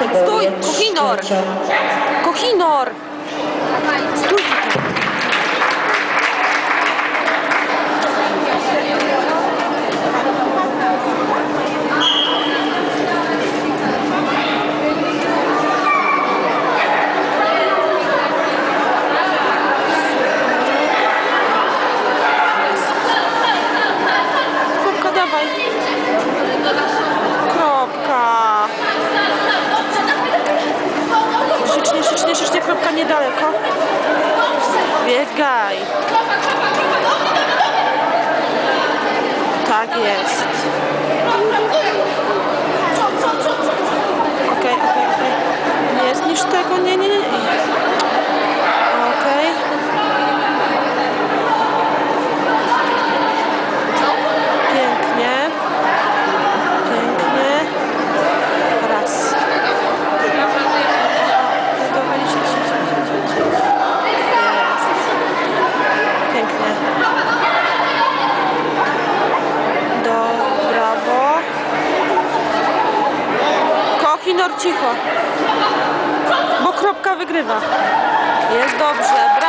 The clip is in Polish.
Stój, kategorię Kuchinor! trzecią. Kochinor! Stój tutaj. Kropka, dawaj. Kropka. Szycznie, szycznie, szycznie, kropka niedaleko. Biegaj. Tak jest. Okej, okej, okej. Nie zniszcz tego, nie, nie, nie. Do, brawo. Kochinor cicho. Bo kropka wygrywa. Jest dobrze.